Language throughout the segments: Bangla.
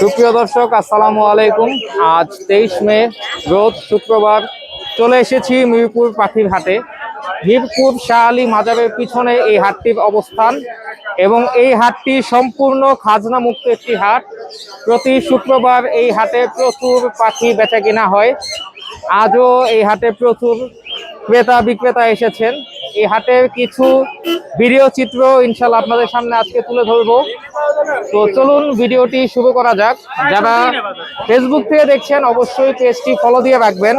সুপ্রিয় দর্শক, আসসালামু আলাইকুম। আজ তেইশ মে, রোজ শুক্রবার চলে এসেছি মিরপুর পাখির হাটে। মিরপুর শাহ আলী মাজারের পিছনে এই হাটটির অবস্থান এবং এই হাটটি সম্পূর্ণ খাজনা মুক্ত একটি হাট। প্রতি শুক্রবার এই হাটে প্রচুর পাখি বেচা কিনা হয়। আজও এই হাটে প্রচুর ক্রেতা বিক্রেতা এসেছেন। এই হাটের কিছু ভিডিও চিত্র ইনশাল্লাহ আপনাদের সামনে আজকে তুলে ধরবো। তো চলুন ভিডিওটি শুরু করা যাক। যারা ফেসবুক থেকে দেখছেন অবশ্যই পেজটি ফলো দিয়ে রাখবেন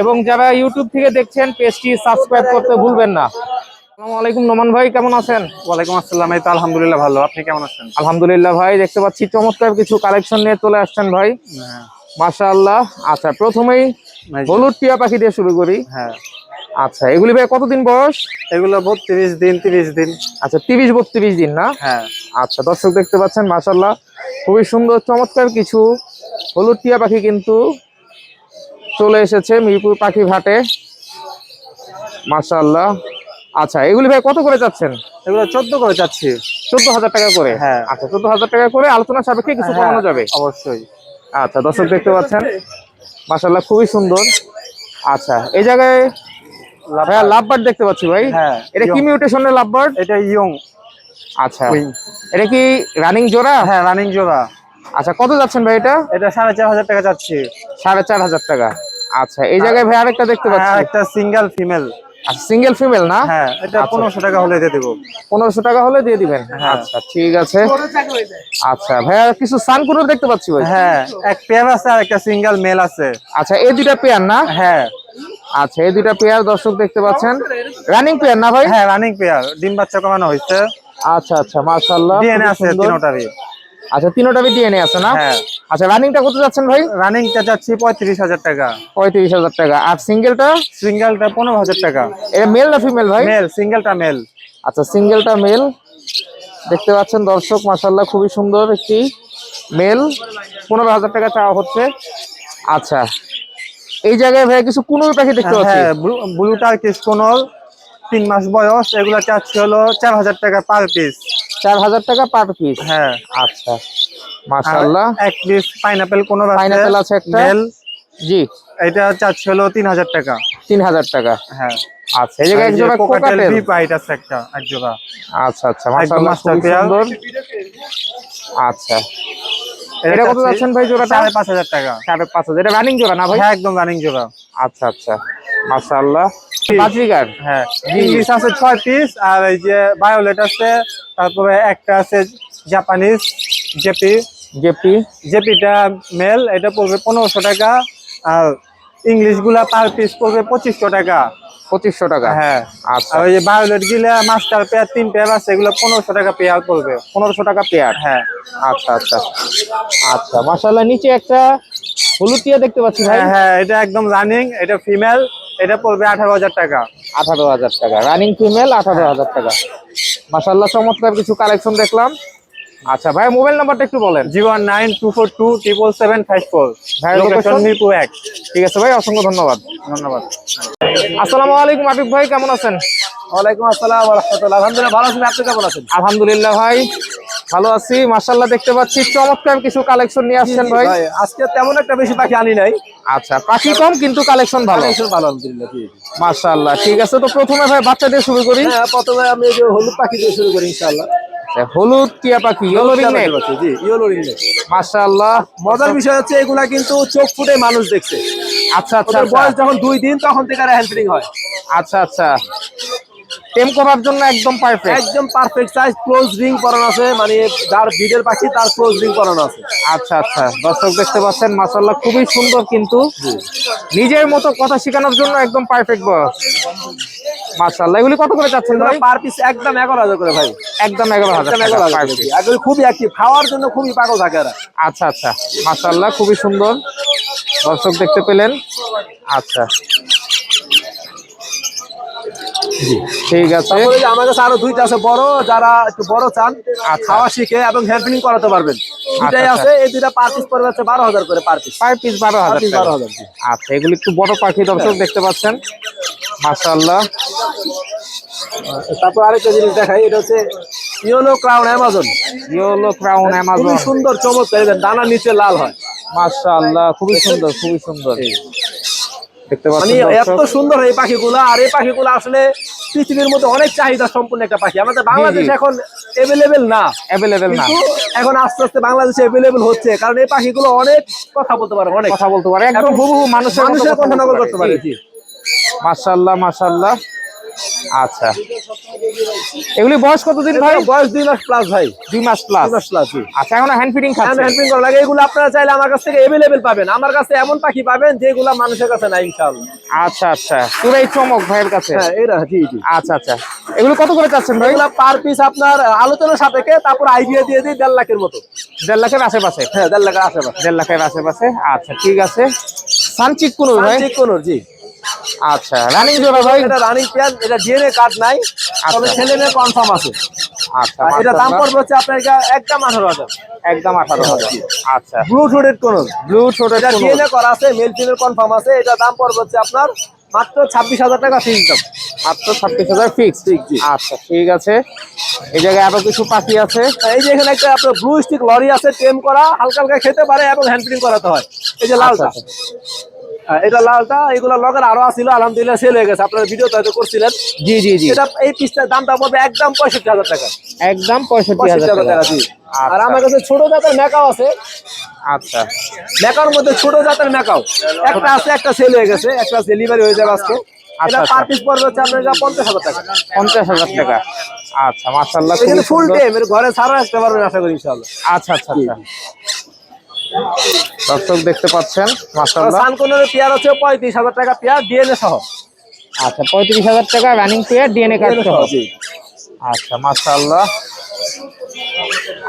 এবং যারা ইউটিউব থেকে দেখছেন পেজটি সাবস্ক্রাইব করতে ভুলবেন না। আলাইকুম নোমান ভাই কেমন আছেন? ওয়ালাইকুম আসসালাম এই তো আলহামদুলিল্লাহ ভালো। আপনি কেমন আছেন? আলহামদুলিল্লাহ ভাই দেখতে পাচ্ছি চমৎকার কিছু কালেকশন নিয়ে চলে আসছেন ভাই। মাশাআল্লাহ। আচ্ছা প্রথমেই হলুদ টিয়া পাখি দিয়ে শুরু করি। হ্যাঁ। আচ্ছা এগুলি ভাই কতদিন বয়স? এগুলো বত্রিশ দিন তিরিশ দিন। আচ্ছা তিরিশ বত্রিশ দিন না? হ্যাঁ। আচ্ছা দর্শক দেখতে পাচ্ছেন মাশাল্লাহ খুবই সুন্দর চমৎকার কিছু হলুদ টিয়া পাখি কিন্তু চলে এসেছে মিরপুর পাখি ঘাটে। মাশাল্লাহ আচ্ছা এগুলি ভাই কত করে যাচ্ছেন এগুলো চোদ্দ করে যাচ্ছি চোদ্দ হাজার টাকা করে? হ্যাঁ। আচ্ছা চোদ্দ হাজার টাকা করে আলোচনা সাপেক্ষে কিছু হ্যাঁ, কমানো যাবে? অবশ্যই। আচ্ছা দর্শক দেখতে পাচ্ছেন মাশাল্লাহ খুবই সুন্দর। আচ্ছা এই জায়গায় লাভ লাভবার্ড দেখতে পাচ্ছি ভাই। হ্যাঁ, এটা কি মিউটেশনের লাভবার্ড এটা ইয়ং। আচ্ছা। এটা কি রানিং জোড়া? হ্যাঁ রানিং জোড়া। আচ্ছা কত যাচ্ছেন ভাই এটা? এটা সাড়ে চার হাজার টাকা যাচ্ছে। সাড়ে চার হাজার টাকা। আচ্ছা এই জায়গায় ভাই আরেকটা দেখতে হ্যাঁ পাচ্ছি। একটা সিঙ্গেল ফিমেল আচ্ছা সিঙ্গেল ফিমেল না? হ্যাঁ এটা আচ্ছা। পনেরোশো টাকা হলে দিয়ে দেবো। পনেরোশো টাকা হলে দিয়ে দিবেন? হ্যাঁ। আচ্ছা ঠিক আছে। আচ্ছা ভাইয়া কিছু সানকুনোর দেখতে পাচ্ছি ভাই? হ্যাঁ এক পেয়ার আছে আর একটা সিঙ্গেল মেল আছে। আচ্ছা এই দুইটা পেয়ার না? হ্যাঁ। আচ্ছা এই দুইটা পেয়ার দর্শক দেখতে পাচ্ছেন। রানিং পেয়ার না ভাই? হ্যাঁ রানিং পেয়ার ডিম বাচ্চা কমানো হয়েছে। আচ্ছা আচ্ছা মার্শাল্লাহ ডিএনএ আছে তিনোটারই। আচ্ছা তিনোটারই ডিএনএ আছে না? হ্যাঁ। আচ্ছা রানিংটা কত যাচ্ছেন ভাই? রানিংটা যাচ্ছি পঁয়ত্রিশ হাজার টাকা। পঁয়ত্রিশ হাজার টাকা। আর সিঙ্গেলটা সিঙ্গেলটা পনেরো হাজার টাকা। এটা মেল না ফিমেল ভাই? মেল সিঙ্গেলটা মেল আচ্ছা সিঙ্গেলটা মেল দেখতে পাচ্ছেন দর্শক মাসাল্লাহ খুবই সুন্দর একটি মেল পনেরো হাজার টাকা চাওয়া হচ্ছে। আচ্ছা এই জায়গায় ভাই কিছু কুনুর পাখি দেখতে পাচ্ছি? হ্যাঁ ব্লুটার কিসকোনল তিন মাস বয়স এগুলা চাচ্ছি হলো চার হাজার টাকা পার পিস চার হাজার টাকা পার পিস হ্যাঁ। আচ্ছা। আর এক পিস পাইনাপেল কোন Pineapple আছে একটা। মেল জি। এটা চাচ্ছি হলো তিন হাজার টাকা। তিন হাজার টাকা। হ্যাঁ। আচ্ছা এই জায়গায় এক জোড়া কোকাটেল ভি পাইট আছে একটা এক জোড়া। আচ্ছা আচ্ছা খুবই pair। সুন্দর। আচ্ছা। এটা কত যাচ্ছেন ভাই জোড়াটা? সাড়ে পাঁচ হাজার টাকা। সাড়ে পাঁচ হাজার। এটা রানিং জোড়া না ভাই? হ্যাঁ একদম রানিং জোড়া। আচ্ছা আচ্ছা মাসাল্লাহ বাজরিগার। হ্যাঁ। ইংলিশ আছে ছয় পিস আর এই যে বায়োলেট আছে তারপরে একটা আছে জাপানিজ জেপি জেপি জেপিটা মেল এটা পড়বে পনেরোশো টাকা আর ইংলিশগুলা পার পিস পড়বে পঁচিশশো টাকা। পঁচিশশো টাকা? হ্যাঁ। আচ্ছা। আর ওই যে বায়োলেট গিলা মাস্টার পেয়ার তিন পেয়ার আছে এগুলো পনেরোশো টাকা পেয়ার পড়বে। পনেরোশো টাকা পেয়ার হ্যাঁ। আচ্ছা আচ্ছা। আচ্ছা মাসাল্লাহ নিচে একটা হলুদ টিয়া দেখতে পাচ্ছি ভাই। হ্যাঁ হ্যাঁ এটা একদম রানিং এটা ফিমেল এটা পড়বে আঠারো হাজার টাকা। আঠারো হাজার টাকা। রানিং ফিমেল আঠারো হাজার টাকা। মাসাল্লাহ চমৎকার কিছু কালেকশন দেখলাম। আচ্ছা ভাই মোবাইল নাম্বারটা একটু বলেন। Zero nine two four two triple seven five four. ভাই লোকেশন location? মিরপুর এক। ঠিক আছে ভাই অসংখ্য ধন্যবাদ। ধন্যবাদ। আসসালামু আলাইকুম আফিফ ভাই কেমন আছেন? ওয়ালাইকুম আসসালাম রহমতুল্লাহ। আলহামদুলিল্লাহ ভালো আছেন আপনি কেমন আছেন? আলহামদুলিল্লাহ ভাই। ভালো আছি মাসাল্লাহ দেখতে পাচ্ছি। চমৎকার কিছু কালেকশন নিয়ে আসছেন ভাই। আজকে তেমন একটা বেশি পাখি আনি নাই। আচ্ছা পাখি কম কিন্তু কালেকশন ভালো। ভালো আলহামদুলিল্লাহ জি ঠিক আছে। তো প্রথমে ভাই বাচ্চা দিয়ে শুরু করি। হ্যাঁ প্রথমে আমি এই যে হলুদ পাখি দিয়ে শুরু করি ইনশাআল্লাহ। আচ্ছা, হলুদ টিয়া পাখি ইয়েলো রিং নেক জি ইয়েলো রিং নেক মাশাআল্লাহ। মজার বিষয় হচ্ছে এগুলা কিন্তু চোখ ফুটে মানুষ দেখছে। আচ্ছা আচ্ছা বয়স যখন দুই দিন তখন থেকে হ্যান্ডলিং হয়। আচ্ছা আচ্ছা। টেম করার জন্য একদম পারফেক্ট একদম পারফেক্ট সাইজ ক্লোজ রিং করানো আছে মানে যার বিডের পাখি তার ক্লোজ রিং করানো আছে। আচ্ছা আচ্ছা। দর্শক দেখতে পাচ্ছেন মাশাআল্লাহ খুবই সুন্দর কিন্তু নিজের মতো কথা শেখানোর জন্য একদম পারফেক্ট বয়স মাশাআল্লাহ এগুলি কত করে চাচ্ছেন ভাই? পার পিস একদম এগারো হাজার করে ভাই। একদম এগারো হাজার একদম টাকা এগারো হাজার per করে। piece। একদম খুবই অ্যাক্টিভ খাওয়ার জন্য খুবই পাগল থাকে এরা। আচ্ছা আচ্ছা। মাশাআল্লাহ খুবই সুন্দর। দর্শক দেখতে পেলেন। আচ্ছা। ঠিক আছে। তারপরে যে আমার কাছে আরও দুইটা আছে বড় যারা একটু বড় চান আচ্ছা। খাওয়া শিখে এবং হেল্পিং করাতে পারবেন। দুটাই আচ্ছা। আছে এই দুইটা পার পিস পড়বে হচ্ছে বারো হাজার করে পার পিস পার পিস বারো হাজার। 12,000 জি। আচ্ছা এগুলি একটু বড় পাখি দর্শক দেখতে পাচ্ছেন। মাশাআল্লাহ। তারপর আরেকটা জিনিস দেখাই এটা হচ্ছে yellow crown Amazon yellow crown Amazon সুন্দর চমৎকার ডানা নিচে লাল হয়। মাশাআল্লাহ খুবই সুন্দর খুবই সুন্দর। দেখতে মানে পাচ্ছেন এত সুন্দর এই পাখিগুলো আর এই পাখিগুলো আসলে পৃথিবীর মধ্যে অনেক চাহিদা সম্পূর্ণ একটা পাখি। আমাদের বাংলাদেশে এখন অ্যাভেলেবেল না। অ্যাভেলেবেল না। এখন আস্তে আস্তে বাংলাদেশে অ্যাভেলেবেল হচ্ছে কারণ এই পাখিগুলো অনেক কথা বলতে পারে অনেক। কথা বলতে পারে একদম হুবহু মানুষের মানুষের কথা নকল করতে পারে জি। মাশাআল্লাহ মাশাআল্লাহ। আচ্ছা। এগুলি বয়স কতদিন ভাই? বয়স দুই মাস প্লাস ভাই। দুই মাস প্লাস মাস প্লাস আচ্ছা এখন হ্যান্ড ফিডিং হ্যান্ড খাচ্ছে হ্যান্ডিং করা লাগে। এগুলো আপনারা চাইলে আমার কাছ থেকে এভেলেবেল পাবেন। আমার কাছে এমন পাখি পাবেন যেগুলো মানুষের কাছে নাই ইনশাআল্লাহ। আচ্ছা আচ্ছা। পুরাই চমক ভাইয়ের কাছে। হ্যাঁ এরা জি জি। আচ্ছা আচ্ছা। এগুলো কত করে চাচ্ছেন ভাই? এগুলো পার পিস আপনার আলোচনার সাপেক্ষে তারপর আইডিয়া দিয়ে দিই দেড় লাখের মতো। দেড় লাখের আশেপাশে? হ্যাঁ দেড় লাখের আশেপাশে। দেড় লাখের আশেপাশে। আচ্ছা ঠিক আছে। সানচিক কোন ভাই। ঠিক কোনোর জি। আচ্ছা রানিং জোড়া ভাই? এটা রানিং পেয়ার এটা ডিএনএ কার্ড নাই তবে ছেলে মেয়ে কনফার্ম আছে। আচ্ছা এটা দাম। পড়বে হচ্ছে আপনার একদম আঠারো হাজার। একদম আঠারো হাজার। আচ্ছা। ব্লু ঠোঁটের কোন ব্লু ছোটের এটা ডিএনএ করা আছে মেল ফিমেল কনফার্ম আছে এটা দাম পড়বে হচ্ছে আপনার মাত্র ছাব্বিশ হাজার টাকা ফিক্স দাম মাত্র ছাব্বিশ হাজার ফিক্স আচ্ছা ঠিক আছে। এই জায়গায় আরও কিছু পাখি আছে? এই যে এখানে একটা আপনার ব্লু স্টিক লরি আছে টেম করা হালকা হালকা খেতে পারে এবং হ্যান্ড ফিডিং করাতে হয়। এই যে লালটা। আচ্ছা, হ্যাঁ, এটা লালটা এগুলো লগের আরও আছিল আলহামদুলিল্লাহ সেল হয়ে গেছে। আপনারা ভিডিও হয়তো করছিলেন। জি জি জি। এটা এই পিসটার দামটা পড়বে একদম পঁয়ষট্টি হাজার টাকা। একদম পঁয়ষট্টি হাজার টাকা। জি। আর আচ্ছা। আমার কাছে ছোট জাতের মেকাও আছে। আচ্ছা। মেকার মধ্যে ছোট জাতের মেকাও একটা আছে একটা সেল হয়ে গেছে একটা ডেলিভারি হয়ে যাবে আজকে। আচ্ছা, এটা আচ্ছা। পার পিস পড়বে হচ্ছে আপনার পঞ্চাশ হাজার টাকা। পঞ্চাশ হাজার টাকা। আচ্ছা ফুল। টাইম ঘরে সারা পারবেন আশা করি ইনশাআল্লাহ। আচ্ছা আচ্ছা আচ্ছা। দর্শক দেখতে পাচ্ছেন পেয়ার হচ্ছে টাকা পেয়ার ডিএনএ সহ। আচ্ছা পঁয়ত্রিশ হাজার টাকা রানিং পেয়ার ডিএনএ কার্ড সহ। আচ্ছা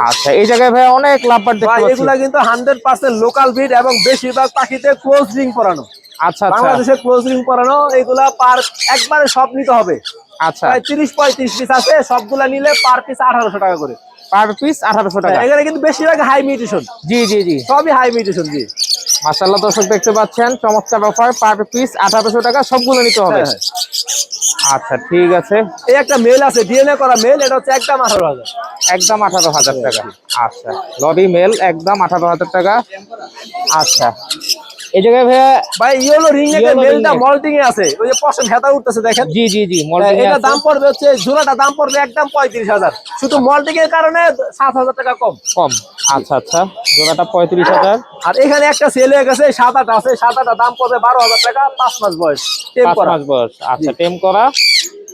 আচ্ছা এই জায়গায় ভাই অনেক লাভবার দেখতে ভাই পাচ্ছি। এগুলা কিন্তু হান্ড্রেড পার্সেন্ট লোকাল ব্রিড এবং বেশিরভাগ পাখিতে ক্লোজ রিং পরানো। আচ্ছা আচ্ছা। বাংলাদেশে ক্লোজ রিং পরানো এগুলা পার একবারে সব নিতে হবে। আচ্ছা। প্রায় তিরিশ পঁয়ত্রিশ পিস আছে সবগুলা নিলে পার পিস আঠারোশো টাকা করে। পার পিস আঠারোশো টাকা। এখানে কিন্তু বেশিরভাগ হাই মিউটেশন জি জি জি। সবই হাই মিউটেশন জি। মাশাল্লাহ দর্শক দেখতে পাচ্ছেন চমৎকার অফার পার পিস আঠারোশো টাকা সবগুলো নিতে হবে। হ্যাঁ, আচ্ছা ঠিক আছে। এই একটা মেল আছে ডিএনএ করা মেল এটা হচ্ছে একদম আঠারো হাজার। একদম আঠারো হাজার টাকা। আচ্ছা লরি মেল একদম আঠারো হাজার টাকা। আচ্ছা। এই জায়গায় ভাইয়া ভাই ইয়েলো রিং এর মেলটা। মল্টিং এ আছে ওই যে পশম ভেতা উঠতেছে দেখেন? জি জি জি মল্টিং এটা দাম পড়বে হচ্ছে জোড়াটা দাম পড়বে একদম পঁয়ত্রিশ হাজার। শুধু মল্টিং এর কারণে সাত হাজার টাকা কম। কম। আচ্ছা আচ্ছা জোড়াটা পঁয়ত্রিশ হাজার। আর এখানে একটা সেল হয়ে গেছে সাত আট আছে আটটা দাম পড়বে বারো হাজার টাকা পাঁচ মাস বয়স টেম করা। মাস বয়স। আচ্ছা টেম করা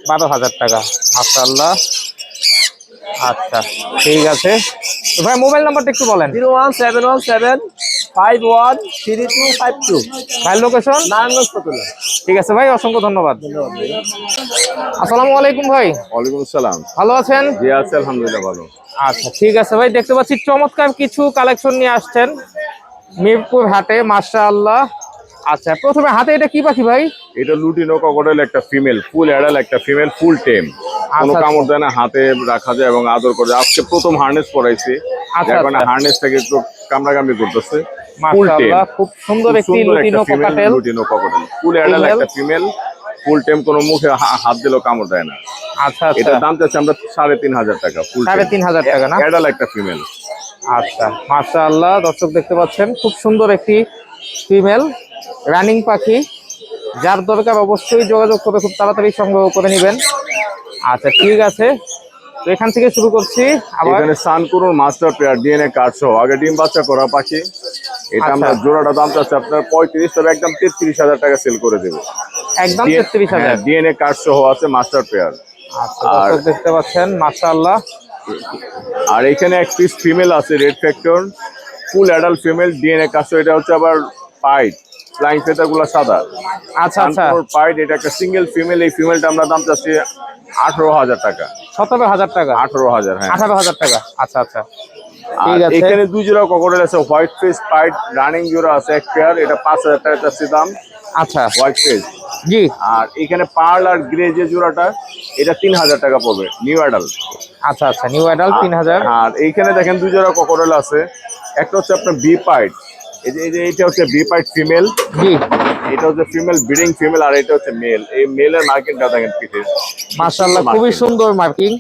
বারো হাজার টাকা। মাশাল্লাহ আচ্ছা ঠিক আছে। ভাই মোবাইল নাম্বারটা একটু বলেন। Zero one seven one seven five one three two five two ভাই লোকেশন নারায়ণগঞ্জ ঠিক আছে ভাই অসংখ্য ধন্যবাদ। আসসালামু আলাইকুম ভাই। ওয়ালাইকুম আসসালাম। ভালো আছেন? জি আছে আলহামদুলিল্লাহ ভালো। আচ্ছা ঠিক আছে ভাই দেখতে পাচ্ছি চমৎকার কিছু কালেকশন নিয়ে আসছেন। মিরপুর হাটে মাশাআল্লাহ। আচ্ছা প্রথমে হাতে এটা কি পাখি ভাই? এটা লুটিনো ককটেল একটা ফিমেল ফুল অ্যাডাল একটা ফিমেল ফুল টেম। কোনো আচ্ছা, কামড় দেয় না হাতে রাখা যায় এবং আদর করে। আজকে প্রথম হার্নেস পরাইছি। আচ্ছা, আচ্ছা। হার্নেসটাকে একটু কামড়াকামড়ি করতেছে। মাশাআল্লাহ খুব সুন্দর একটি lutino cockatiel lutino cockatiel full adult একটা ফিমেল ফুল টেম কোনো মুখে হা- হাত দিলেও কামড় দেয় না। আচ্ছা আচ্ছা। এটার দাম চাচ্ছি আমরা সাড়ে তিন হাজার টাকা ফুল সাড়ে তিন হাজার টাকা না? একটা ফিমেল আচ্ছা মাশাআল্লাহ দর্শক দেখতে পাচ্ছেন খুব সুন্দর একটি ফিমেল রানিং পাখি। যার দরকার অবশ্যই যোগাযোগ করে খুব তাড়াতাড়ি সংগ্রহ করে নেবেন। আচ্ছা ঠিক আছে। তো এখান থেকে শুরু করছি আবার এখানে সানকুরুর মাস্টার পেয়ার ডিএনএ কার্ড সহ আগে ডিম বাচ্চা করা পাখি। এটা আমরা আচ্ছা। জোড়াটা দাম চাচ্ছি আপনার পঁয়ত্রিশ তবে একদম তেত্রিশ হাজার টাকা সেল করে দেবো। একদম তেত্রিশ হাজার। ডিএনএ কার্ড সহ আছে মাস্টার পেয়ার আচ্ছা দর্শক দেখতে পাচ্ছেন মাশাআল্লাহ। আর এখানে এক পিস ফিমেল আছে red factor full adult female DNA card সহ এটা হচ্ছে আবার পাইট ফ্লাইং ফেতারগুলো সাদা। আচ্ছা আচ্ছা। পাইট এটা একটা সিঙ্গেল ফিমেল এই ফিমেলটা আমরা দাম চাচ্ছি আঠারো হাজার টাকা। সতেরো হাজার টাকা। আঠারো হাজার হ্যাঁ। আঠারো হাজার টাকা। আচ্ছা আচ্ছা। আর এখানে দুই জোড়া ককটেল আছে হোয়াইট ফেস পাইট রানিং জোড়া আছে এক পেয়ার এটা পাঁচ হাজার টাকা চাচ্ছি দাম। আচ্ছা। হোয়াইট ফেস জি। আর এখানে পার্ল আর গ্রে যে জোড়াটা এটা তিন হাজার টাকা পড়বে নিউ অ্যাডাল আচ্ছা আচ্ছা নিউ অ্যাডাল তিন হাজার। আর এইখানে দেখেন দুই জোড়া ককটেল আছে একটা হচ্ছে আপনার বি পাইট এইটা হচ্ছে বি পাইট ফিমেল জি। এটা হচ্ছে ফিমেল ব্রিডিং ফিমেল আর এটা হচ্ছে মেল এই মেলের মার্কিংটা দেখেন পিঠে। মাশাআল্লাহ খুবই সুন্দর মার্কিং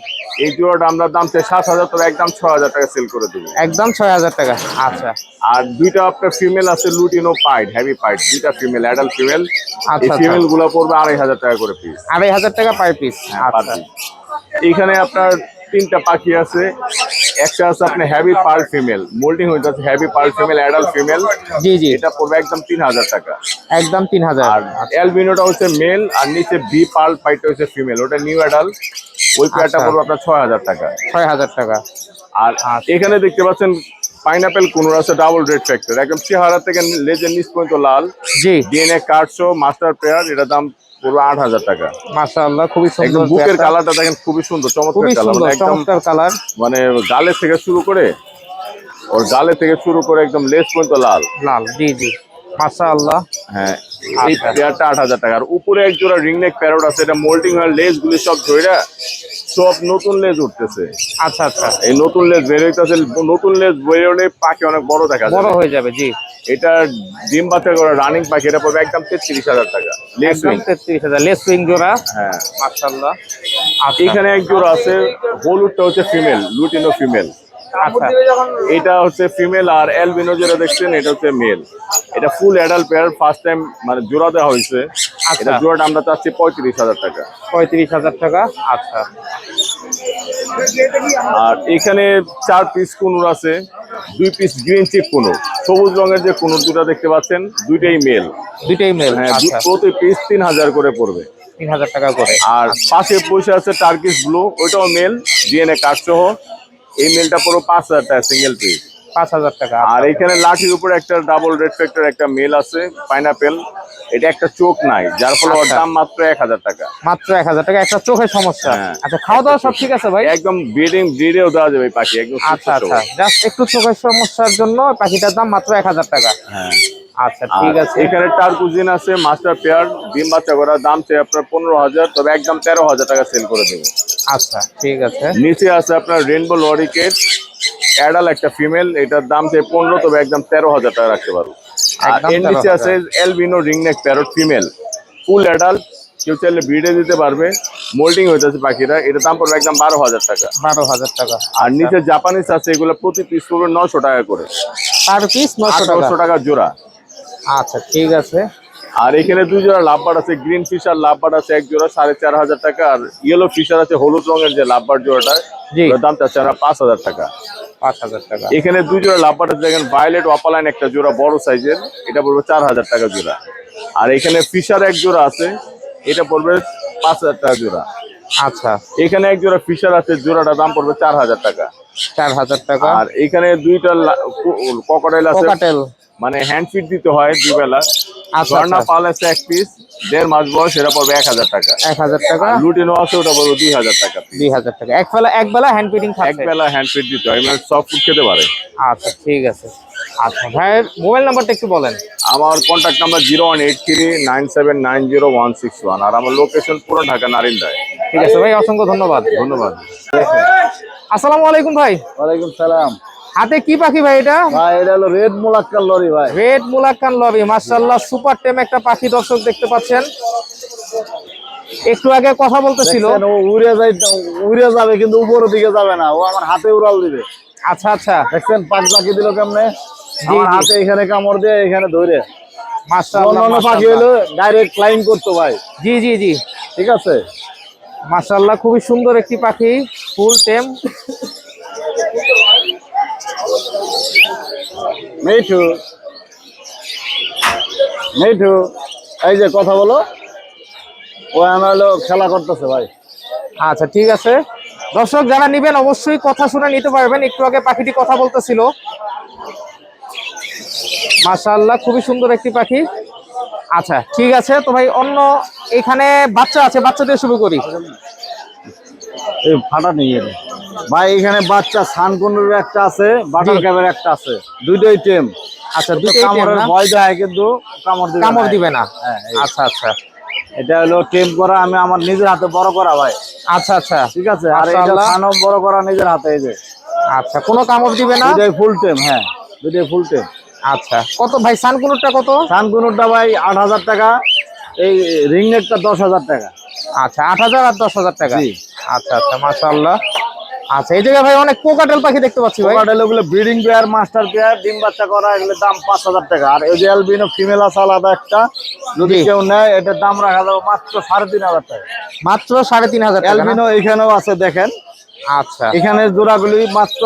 এই জোড়াটা আমরা দাম চাই সাত হাজার তবে একদম ছ হাজার টাকা সেল করে দেবো। একদম ছয় হাজার টাকা আচ্ছা। আর দুইটা আপনার ফিমেল আছে লুটিনো পাইট হেভি পাইট দুইটা ফিমেল অ্যাডাল্ট ফিমেল এই আচ্ছা, ফিমেলগুলো পড়বে আড়াই হাজার টাকা করে পিস আড়াই হাজার টাকা পার পিস আচ্ছা। এখানে আপনার তিনটা পাখি আছে। একটা আছে আপনি হেভি পার ফিমেল মোল্ডিং হয়ে যাচ্ছে heavy pair female adult female জি জি। এটা পড়বে একদম তিন হাজার টাকা। একদম তিন হাজার। আর অ্যালবিনোটা হচ্ছে মেল আর নিচে বি পার্ল পাইটা হচ্ছে ফিমেল ওটা নিউ অ্যাডাল্ট ওই পেয়ারটা আচ্ছা। পড়বে আপনার ছয় হাজার টাকা। ছয় হাজার টাকা। আর এখানে দেখতে পাচ্ছেন পাইনাপেল কুনুর আছে ডাবল রেড ফ্যাক্টর একদম চেহারা থেকে লেজের নিচ পর্যন্ত লাল। জি। ডিএনএ কার্ড মাস্টার পেয়ার এটা দাম পড়বে আট হাজার টাকা। মাশাআল্লাহ খুবই সুন্দর বুকের কালারটা দেখেন খুবই সুন্দর চমৎকার কালার মানে একদম কালার মানে গালে থেকে শুরু করে ওর গালে থেকে শুরু করে একদম লেস পর্যন্ত লাল। লাল জি জি। মাশাআল্লাহ। হ্যাঁ এই আচ্ছা। পেয়ারটা আট হাজার টাকা। আর উপরে এক জোড়া রিং নেক প্যারোট আছে এটা মোল্ডিং হয় লেস গুলি সব ধইরা সব নতুন লেজ উঠতেছে। আচ্ছা আচ্ছা। এই নতুন লেজ বের হইতেছে নতুন লেজ বেরোলে পাখি অনেক বড় দেখা বড় হয়ে যাবে জি। এটা ডিম বাচ্চা করে রানিং পাখি এটা পড়বে একদম তেত্রিশ হাজার টাকা। লেজ উইং তেত্রিশ হাজার। লেস উইং জোড়া। হ্যাঁ। মাশাআল্লাহ। আচ্ছা। এখানে এক জোড়া আছে হলুদটা হচ্ছে ফিমেল লুটিনো ফিমেল আচ্ছা এটা হচ্ছে ফিমেল আর অ্যালবিনো যেটা দেখছেন এটা হচ্ছে মেল এটা full adult pair first time মানে জোড়া দেওয়া হয়েছে। আচ্ছা। এটা জোড়াটা আমরা চাচ্ছি পঁয়ত্রিশ হাজার টাকা। পঁয়ত্রিশ হাজার টাকা। আচ্ছা। আর এখানে চার পিস কুনুর আছে দুই পিস গ্রিন চিক কুনুর। সবুজ রঙের যে কুনুর দুটা দেখতে পাচ্ছেন দুইটাই মেল দুইটাই মেল হ্যাঁ আচ্ছা। প্রতি পিস তিন হাজার করে পড়বে। তিন হাজার টাকা করে। আর পাশে বসে আছে টার্কিস ব্লু ওইটাও মেল ডিএনএ কার্ড সহ। এই মেলটা পুরো পাঁচ হাজার টাকা সিঙ্গেল পিস পাঁচ হাজার টাকা আর এখানে লাঠির উপরে একটা ডাবল রেড ফ্যাক্টর একটা মেল আছে পাইনাপেল এটা একটা চোখ নাই যার ফলে ওর আচ্ছা। দাম মাত্র এক হাজার টাকা। মাত্র এক হাজার টাকা একটা চোখের সমস্যা। হ্যাঁ। আচ্ছা খাওয়া দাওয়া সব ঠিক আছে ভাই? একদম ব্রিডিং ব্রিডেও দেওয়া যাবে পাখি একদম আচ্ছা আচ্ছা। জাস্ট একটু চোখের সমস্যার জন্য পাখিটার দাম মাত্র এক হাজার টাকা। হ্যাঁ। আচ্ছা ঠিক আছে। এখানে টার্কুজিন আছে মাস্টার পেয়ার ডিম বাচ্চা করা দাম চাই আপনার পনেরো হাজার তবে একদম তেরো হাজার টাকা সেল করে দেবে। আচ্ছা ঠিক আছে। নিচে আছে আপনার রেনবো লরিকেট অ্যাডাল একটা ফিমেল এটার দাম চাই পনেরো তবে একদম তেরো হাজার টাকা রাখতে পারব আর এর নিচে 13,000 আছে albino ringneck parrot female full adult কেউ চাইলে ব্রিডে দিতে পারবে। মোল্ডিং হইতেছে পাখিরা এটার দাম পড়বে একদম বারো হাজার টাকা। বারো হাজার টাকা। আর নিচে জাপানিজ আছে এগুলো প্রতি পিস পড়বে নশো টাকা করে। পার পিস নশো টাকা জোড়া। আচ্ছা ঠিক আছে। আর এখানে দুই জোড়া লাভবার আছে গ্রিন ফিশার লাভবার আছে এক জোড়া সাড়ে চার হাজার টাকা। আর ইয়েলো ফিশার আছে হলুদ রঙের যে লাভবার জোড়াটা জি। ওটার দাম চাচ্ছে আমরা পাঁচ হাজার টাকা। পাঁচ হাজার টাকা। এখানে দুই জোড়া লাভবার আছে দেখেন ভায়োলেট ওয়াপালাইন একটা জোড়া বড় সাইজের এটা পড়বে চার হাজার টাকা জোড়া। আর এখানে ফিশার এক জোড়া আছে এটা পড়বে পাঁচ হাজার টাকা জোড়া। আচ্ছা। এখানে এক জোড়া ফিশার আছে জোড়াটার দাম পড়বে চার হাজার টাকা। চার হাজার টাকা। আর এখানে দুইটা ককটাইল আছে। কোকাটেল মানে হ্যান্ড ফিট দিতে হয় দুই বেলা আচ্ছা ঝর্ণা আচ্ছা। পাল আছে এক পিস দেড় মাস বয়স সেটা পড়বে এক হাজার টাকা। এক হাজার টাকা। লুটিনো আছে ওটা পড়বে দুই হাজার টাকা। দুই হাজার টাকা। এক বেলা এক বেলা হ্যান্ড ফিটিং এক বেলা হ্যান্ড ফিট দিতে হয় মানে সব ফুড খেতে পারে। আচ্ছা ঠিক আছে। আচ্ছা ভাইয়ের মোবাইল নাম্বারটা একটু বলেন। আমার contact number zero one eight three nine seven nine zero one six one আর আমার লোকেশন পুরো ঢাকা নারিন্দায়। ঠিক আছে ভাই অসংখ্য ধন্যবাদ। ধন্যবাদ। আসসালামু আলাইকুম ভাই। ওয়ালাইকুম সালাম। হাতে কি পাখি ভাই এটা? ভাই এটা হলো রেড মোলাক্কার লরি ভাই। রেড মুলাক্কান লবি মার্শাল্লাহ সুপার টেম একটা পাখি দর্শক দেখতে পাচ্ছেন। একটু আগে কথা বলতেছিল। ও উড়ে যাই উড়ে যাবে কিন্তু উপরের দিকে যাবে না। ও আমার হাতে উড়াল দিবে। আচ্ছা আচ্ছা। দেখছেন পাঁচ পাখি দিল কেমনে? আমার হাতে এখানে কামড় দিয়ে এখানে ধরে। মার্শাল্লাহ অন্যান্য পাখি হলো ডাইরেক্ট করতো ভাই। জি জি জি। ঠিক আছে? খুবই সুন্দর একটি পাখি। ফুল টেম মিঠু। মিঠু এই যে কথা বলো। ও আমার হলো খেলা করতেছে ভাই। আচ্ছা ঠিক আছে। দর্শক যারা নিবেন অবশ্যই কথা শুনে নিতে পারবেন। একটু আগে পাখিটি কথা বলতেছিল। মাশাআল্লাহ খুবই সুন্দর একটি পাখি। আচ্ছা ঠিক আছে তো ভাই অন্য এখানে বাচ্চা আছে বাচ্চা দিয়ে শুরু করি। ফাটা নিয়ে ভাই এখানে বাচ্চা সানকুনের একটা আছে বাটার। ক্যাবের একটা আছে দুইটাই টেম আচ্ছা টেম কামড়ের ভয় দেয় কিন্তু কামড় দিবে কামড় না। দিবে না। হ্যাঁ, আচ্ছা আচ্ছা। এটা হলো টেম করা আমি আমার নিজের হাতে বড় করা ভাই। আচ্ছা আচ্ছা। ঠিক আছে আর এটা। সানও বড় করা নিজের হাতে এই যে। আচ্ছা কোনো কামড় দিবে না? দুইটাই ফুল টেম হ্যাঁ দুইটাই ফুল টেম। আচ্ছা। কত ভাই সানকুনুরটা কত? সানকুনুরটা ভাই আট হাজার টাকা এই রিং নেটটা দশ হাজার টাকা। আচ্ছা আট হাজার আর দশ হাজার টাকা। আচ্ছা আচ্ছা মাশাআল্লাহ। আচ্ছা এই জায়গায় ভাই অনেক কোকাটেল পাখি দেখতে পাচ্ছি ভাই। কোকাটেল ওগুলো ব্রিডিং পেয়ার মাস্টার পেয়ার ডিম বাচ্চা করা এগুলোর দাম পাঁচ হাজার টাকা। আর এই যে অ্যালবিনো ফিমেল আছে আলাদা একটা যদি কেউ নেয় এটার দাম রাখা যাবে মাত্র সাড়ে তিন হাজার টাকা। মাত্র সাড়ে তিন হাজার টাকা না? অ্যালবিনো এখানেও আছে দেখেন। আচ্ছা। এখানে জোড়াগুলি মাত্র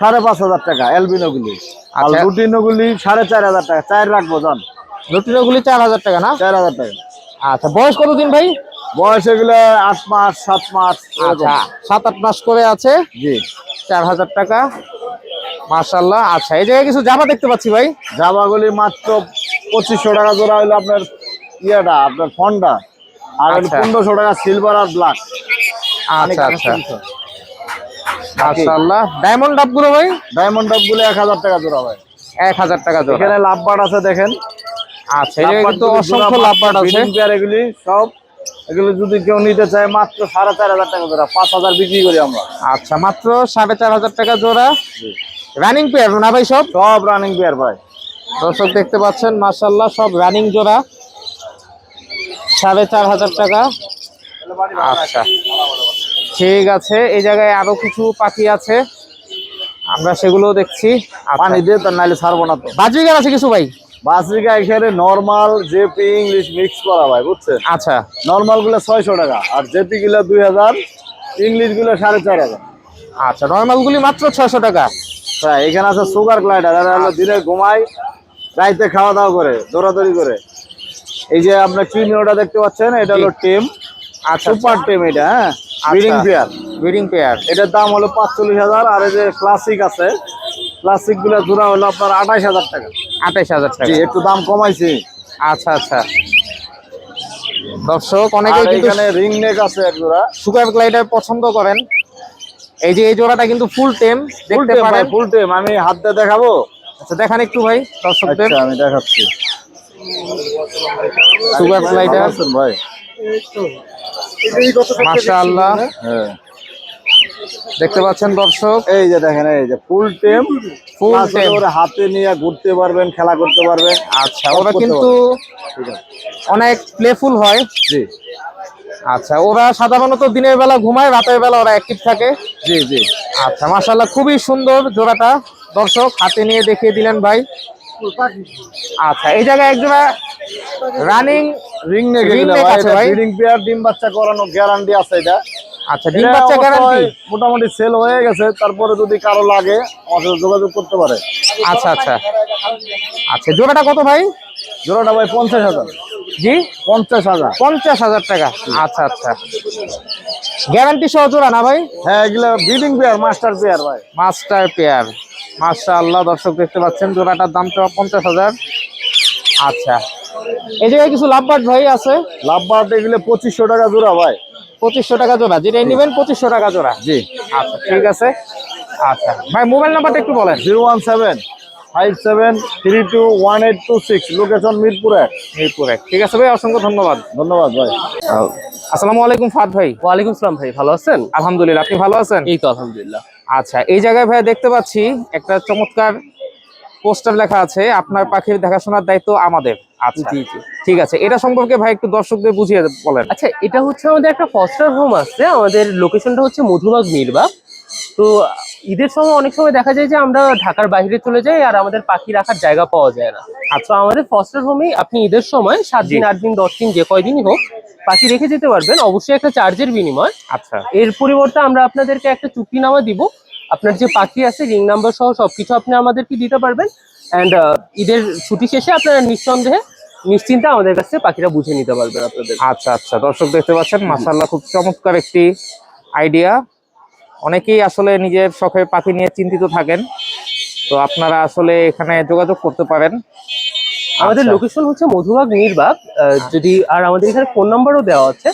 সাড়ে পাঁচ হাজার টাকা অ্যালবিনো গুলি আর আচ্ছা। লুটিনো গুলি সাড়ে চার হাজার টাকা চার রাখব জান। লুটিনো গুলি চার হাজার টাকা না? চার হাজার টাকা। আচ্ছা বয়স কতদিন ভাই? বয়স এগুলো আট মাস সাত মাস আচ্ছা সাত আট মাস করে আছে? জি। চার হাজার টাকা। মার্শাল্লাহ আচ্ছা এই জায়গায় কিছু জামা দেখতে পাচ্ছি ভাই। জামাগুলি মাত্র পঁচিশশো টাকা জোড়া হলো আপনার ইয়েটা আপনার ফন্ডা আর আচ্ছা। পনেরোশো টাকা সিলভার আর ব্ল্যাক আচ্ছা আচ্ছা। মার্শাল্লাহ ডায়মন্ড ডাবগুলো ভাই? ডায়মন্ড ডাবগুলো এক হাজার টাকা জোড়া ভাই। এক হাজার টাকা জোড়া। এখানে লাভবার্ড আছে দেখেন। আচ্ছা এই কিন্তু অসংখ্য লাভবার্ড আছে। পেয়ার এগুলি সব। এগুলো যদি কেউ নিতে চায় মাত্র সাড়ে চার হাজার টাকা জোড়া। পাঁচ হাজার বিক্রি করি আমরা। আচ্ছা মাত্র সাড়ে চার হাজার টাকা জোড়া। রানিং পেয়ার না ভাই সব? সব রানিং পেয়ার ভাই। দর্শক দেখতে পাচ্ছেন মার্শাল্লাহ সব রানিং জোড়া। সাড়ে চার হাজার টাকা। আচ্ছা। ঠিক আছে এই জায়গায় আরও কিছু পাখি আছে। আমরা সেগুলো দেখছি। পানি দিয়ে তার নাইলে ছাড়বো না তো। বাজিগার আছে কিছু ভাই? বাসরিকা এখানে নর্মাল জেপি ইংলিশ মিক্স করা ভাই বুঝছেন? আচ্ছা। নর্মালগুলো ছয়শো টাকা আর জেপি গুলো দুই হাজার ইংলিশগুলো সাড়ে চার হাজার। আচ্ছা নর্মাল গুলি মাত্র ছয়শো টাকা। হ্যাঁ এখানে আছে সুগার গ্লাইডার দিনে ঘুমায় রাইতে খাওয়া দাওয়া করে দৌড়াদৌড়ি করে। এই যে আপনার কিমিওটা দেখতে পাচ্ছেন এটা হলো টিম আর সুপার টিম এটা হ্যাঁ। ব্রিডিং পেয়ার ব্রিডিং পেয়ার এটার দাম হলো পাঁচচল্লিশ হাজার আর এই যে ক্লাসিক আছে ক্লাসিকগুলো জোড়া হলো আপনার আঠাশ হাজার টাকা। আঠাইশ হাজার টাকা। একটু দাম কমাইছি। আচ্ছা আচ্ছা। দর্শক অনেকে এখানে রিং নেক আছে এক জোড়া। সুগার গ্লাইডার পছন্দ করেন। এই যে এই জোড়াটা কিন্তু ফুল টেম দেখতে পারেন। ফুল টেম আমি হাত দিয়ে দেখাবো? আচ্ছা দেখান একটু ভাই দর্শকদের। আচ্ছা আমি দেখাচ্ছি। Sugar glider. ভাই? মাশাআল্লাহ। হ্যাঁ। দেখতে পাচ্ছেন দর্শক? এই যে দেখেন এই যে ফুল টেম ফুল। টেম হাতে নিয়ে ঘুরতে পারবেন খেলা করতে পারবেন। আচ্ছা ওরা কিন্তু অনেক প্লেফুল হয়। জি। আচ্ছা ওরা সাধারণত দিনের বেলা ঘুমায় রাতের বেলা ওরা অ্যাক্টিভ থাকে। জি জি। আচ্ছা মাশাআল্লাহ খুবই সুন্দর জোড়াটা। দর্শক হাতে নিয়ে দেখিয়ে দিলেন ভাই। আচ্ছা এই জায়গায় একজোড়া রানিং রিং নেক ভাই আছে ভাই। ব্রিডিং পেয়ার ডিম বাচ্চা করানো গ্যারান্টি আছে এটা। আচ্ছা ডিম বাচ্চা গ্যারান্টি মোটামুটি সেল হয়ে গেছে তারপরে যদি কারও লাগে আমাদের যোগাযোগ করতে পারে। আচ্ছা আচ্ছা। আচ্ছা জোড়াটা কত ভাই? জোড়াটা ভাই পঞ্চাশ হাজার। জি? পঞ্চাশ হাজার। পঞ্চাশ হাজার টাকা। আচ্ছা আচ্ছা। গ্যারান্টি সহ জোড়া না ভাই? হ্যাঁ এগুলো ব্রিডিং পেয়ার মাস্টার পেয়ার ভাই। মাস্টার পেয়ার মাস্টার আল্লাহ দর্শক দেখতে পাচ্ছেন জোড়াটার দাম তো পঞ্চাশ হাজার। আচ্ছা। এই জায়গায় কিছু লাভবাট ভাই আছে? লাভবার্ড এগুলো পঁচিশশো টাকা জোড়া ভাই। পঁচিশশো টাকা জোড়া। যেটাই নেবেন পঁচিশশো টাকা জোড়া। জি। আচ্ছা ঠিক আছে। আচ্ছা। ভাই মোবাইল নাম্বারটা একটু বলেন। Zero one seven. Five seven three two one eight two six location Mirpur এক। মিরপুরে ঠিক আছে ভাই অসংখ্য ধন্যবাদ। ধন্যবাদ ভাই। আসসালামু আলাইকুম ফাদ ভাই। ওয়ালাইকুম সালাম ভাই ভালো আছেন? আলহামদুলিল্লাহ আপনি ভালো আছেন? এই তো আলহামদুলিল্লাহ। আচ্ছা এই জায়গায় ভাই দেখতে পাচ্ছি একটা চমৎকার পোস্টার লেখা আছে আপনার পাখির দেখাশোনার দায়িত্ব আমাদের। আচ্ছা জি, জি। ঠিক আছে এটা সম্পর্কে ভাই একটু দর্শকদের বুঝিয়ে বলেন। আচ্ছা এটা হচ্ছে আমাদের একটা ফস্টার হোম আছে আমাদের লোকেশনটা হচ্ছে মধুবাগ মিরবাগ। তো ঈদের সময় অনেক সময় দেখা যায় যে আমরা ঢাকার বাইরে চলে যাই আর আমাদের পাখি রাখার জায়গা পাওয়া যায় না। আচ্ছা আমাদের ফস্টার হোমে আপনি ঈদের সময় সাত দিন আট দিন দশ দিন যে কয়দিনই হোক পাখি রেখে যেতে পারবেন। অবশ্যই একটা চার্জের বিনিময়। আচ্ছা। এর পরিবর্তে আমরা আপনাদেরকে একটা চুক্তিনামা দিব। আপনার যে পাখি আছে রিং নাম্বার সহ সবকিছু আপনি আমাদেরকে দিতে পারবেন। অ্যান্ড ঈদের ছুটি শেষে আপনারা নিঃসন্দেহে নিশ্চিন্তে আমাদের কাছে পাখিরা বুঝে নিতে পারবেন আপনাদের। আচ্ছা আচ্ছা। দর্শক দেখতে পাচ্ছেন মাশাআল্লাহ খুব চমৎকার একটি আইডিয়া অনেকেই আসলে নিজের শখের পাখি নিয়ে চিন্তিত থাকেন। তো আপনারা আসলে এখানে যোগাযোগ করতে পারেন। আমাদের আচ্ছা। লোকেশন হচ্ছে মধুবাগ নির্বাগ যদি আর আমাদের এখানে ফোন নাম্বারও দেওয়া আছে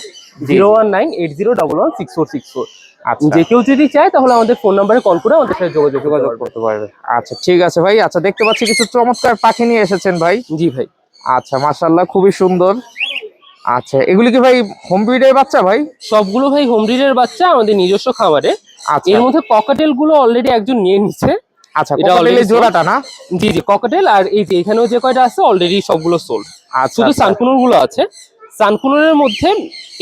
zero one nine eight zero double one six four six four আচ্ছা। যে কেউ যদি চায় তাহলে আমাদের ফোন নাম্বারে কল করে আমাদের সাথে যোগাযোগ যোগাযোগ করতে পারবে। আচ্ছা ঠিক আছে ভাই। আচ্ছা দেখতে পাচ্ছি কিছু চমৎকার পাখি নিয়ে এসেছেন ভাই। জি ভাই। আচ্ছা মাশাআল্লাহ খুবই সুন্দর। আচ্ছা এগুলি কি ভাই হোম ব্রিডের বাচ্চা ভাই? সবগুলো ভাই হোম ব্রিডের বাচ্চা আমাদের নিজস্ব খামারে। আচ্ছা এর মধ্যে ককাটেলগুলো অলরেডি একজন নিয়ে নিচ্ছে আচ্ছা এটা এটা জোড়াটা না? জি জি ককাটেল আর এই যে এখানেও যে কয়টা আছে অলরেডি সবগুলো সোল্ড আচ্ছা শুধু আচ্ছা। সানকুনুরগুলো আছে। সানকুনুরের মধ্যে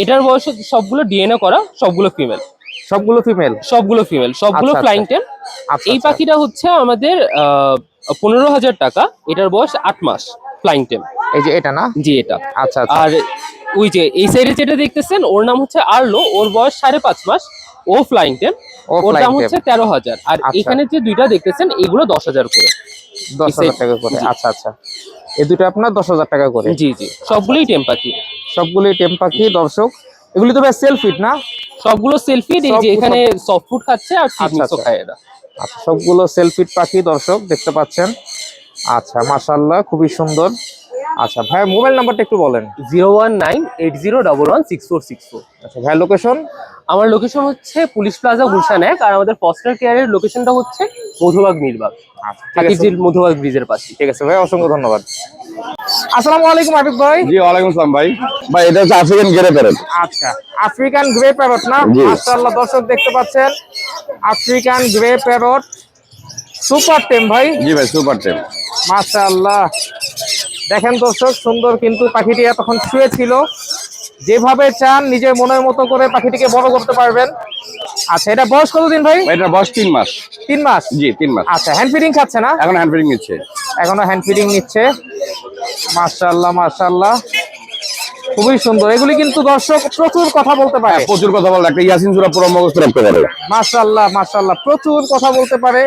এটার বয়স সবগুলো ডিএনএ করা সবগুলো ফিমেল সবগুলো ফিমেল সবগুলো ফিমেল সবগুলো আচ্ছা, ফ্লাইং টেম আচ্ছা এই আচ্ছা। পাখিটা হচ্ছে আমাদের পনেরো হাজার টাকা। এটার বয়স আট মাস ফ্লাইং টেম এই যে এটা না? জি এটা। আচ্ছা আচ্ছা। আর ওই যে এই সাইডে যেটা দেখতেছেন ওর নাম হচ্ছে আর্লো। ওর বয়স সাড়ে পাঁচ মাস। ও ফ্লাইং ও ওর দাম হচ্ছে তেরো হাজার। আর আচ্ছা। এখানে যে দুইটা দেখতেছেন এগুলো দশ হাজার করে। দশ হাজার টাকা করে। আচ্ছা আচ্ছা। এই দুটো আপনার দশ হাজার টাকা করে। জি জি। সবগুলোই টেম পাখি। সবগুলি টেম পাখি দর্শক। এগুলি তো ভাই সেলফিট না? সবগুলো সেলফি যে এখানে সফট ফুড খাচ্ছে আর আচ্ছা, আচ্ছা। খায় এরা। আচ্ছা সবগুলো সেলফিট পাখি দর্শক দেখতে পাচ্ছেন। আচ্ছা মাশাল্লাহ খুবই সুন্দর। আচ্ছা ভাই মোবাইল নাম্বারটা একটু বলেন। Zero one nine eight zero double one six four six four. আচ্ছা ভাই লোকেশন আমার লোকেশন হচ্ছে পুলিশ প্লাজা গুলশান এক আর আমাদের ফস্টার কেয়ারের লোকেশনটা হচ্ছে মধুবাগ মিরবাগ। আচ্ছা ঠিক আছে। হাকিজির মধুবাগ ব্রিজের পাশে। ঠিক আছে ভাই অসংখ্য ধন্যবাদ। আসসালামু আলাইকুম আবিব ভাই। জি ওয়ালাইকুম আসসালাম ভাই। ভাই এটা হচ্ছে আফ্রিকান গ্রে প্যারেট আচ্ছা আফ্রিকান গ্রে প্যারট না। মাশাআল্লাহ দর্শক দেখতে পাচ্ছেন আফ্রিকান গ্রে প্যারট সুপার টেম ভাই। জি ভাই সুপার টেম মাশাআল্লাহ। দেখেন দর্শক সুন্দর কিন্তু পাখিটি এতক্ষণ শুয়ে ছিল। যেভাবে চান নিজের মনের মতো করে পাখিটিকে বড় করতে পারবেন। আচ্ছা এটা বয়স কতদিন ভাই? এটা বয়স তিন মাস। তিন মাস? জি তিন মাস। আচ্ছা হ্যান্ড ফিডিং খাচ্ছে না? এখন হ্যান্ড ফিডিং নিচ্ছে। এখনও হ্যান্ড ফিডিং নিচ্ছে। মাশাআল্লাহ মাশাআল্লাহ। খুবই সুন্দর। এগুলি কিন্তু দর্শক প্রচুর কথা বলতে পারে। প্রচুর কথা বলে একটা ইয়াসিন সুরা পুরো মুখস্থ রাখতে পারে মাশাআল্লাহ মাশাআল্লাহ প্রচুর কথা বলতে পারে।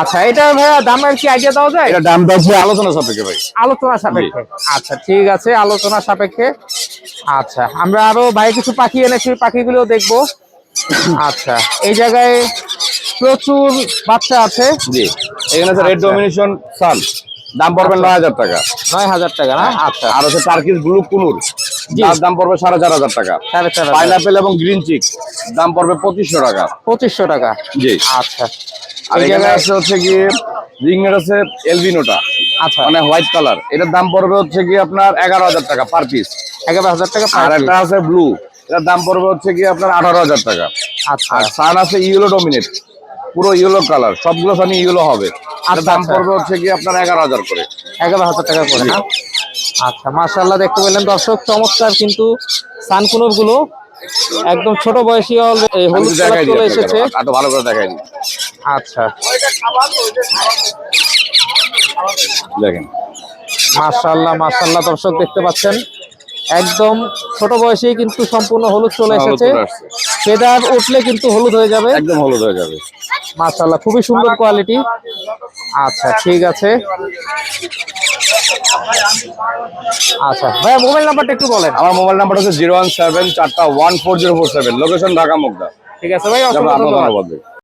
আচ্ছা এটা ভাইয়া দামের কি আইডিয়া দেওয়া যায়? এটা দামটা হচ্ছে আলোচনা সাপেক্ষে ভাই। আলোচনা সাপেক্ষে। আচ্ছা ঠিক আছে আলোচনা সাপেক্ষে। আচ্ছা আমরা আরও বাইরে কিছু পাখি এনেছি পাখিগুলো দেখব। আচ্ছা এই জায়গায় প্রচুর বাচ্চা আছে। জি এখানে আছে রেড আচ্ছা। ডমিনেশন সান দাম পড়বে নয় হাজার টাকা। নয় হাজার টাকা না? আচ্ছা। আর হচ্ছে টার্কিস ব্লু কুনুর। যার দাম পড়বে সাড়ে চার হাজার টাকা। পাইনাপেল এবং গ্রিন চিক দাম পড়বে পঁচিশশো টাকা। পঁচিশশো টাকা। জি। আচ্ছা। আর এখানে আছে হচ্ছে কি রিংয়ের আছে এলভিনোটা আচ্ছা। মানে হোয়াইট কালার। এটার দাম পড়বে হচ্ছে কি আপনার এগারো হাজার টাকা পার পিস এগারো হাজার টাকা আর একটা আছে ব্লু এটার দাম পড়বে হচ্ছে কি আপনার আঠারো হাজার টাকা। আচ্ছা। আর সান আছে ইয়েলো ডমিনেট পুরো ইয়েলো কালার সবগুলো সানি ইয়েলো হবে। এটার আচ্ছা, দাম আচ্ছা। পড়বে হচ্ছে কি আপনার এগারো হাজার করে। এগারো হাজার টাকা করে না? আচ্ছা মাশাল্লাহ দেখতে পেলেন দর্শক চমৎকার কিন্তু সানকুনোরগুলো একদম ছোট বয়সী হলুদ চলে এসেছে। ভালো করে দিই। আচ্ছা। দেখেন। মাশাল্লাহ মাশাল্লাহ দর্শক দেখতে পাচ্ছেন। একদম ছোট বয়সেই কিন্তু সম্পূর্ণ হলুদ চলে হ্যাঁ, এসেছে। ফেদার উঠলে কিন্তু হলুদ হয়ে যাবে। একদম হলুদ হয়ে যাবে। মাশাল্লাহ খুবই সুন্দর কোয়ালিটি। আচ্ছা ঠিক আছে। আচ্ছা ভাইয়া মোবাইল নাম্বারটা একটু বলেন। আমার মোবাইল নাম্বার হচ্ছে জিরো ওয়ান সেভেন চারটা one four zero four seven. Location Dhaka Mugda. ঠিক আছে ভাই ধন্যবাদ।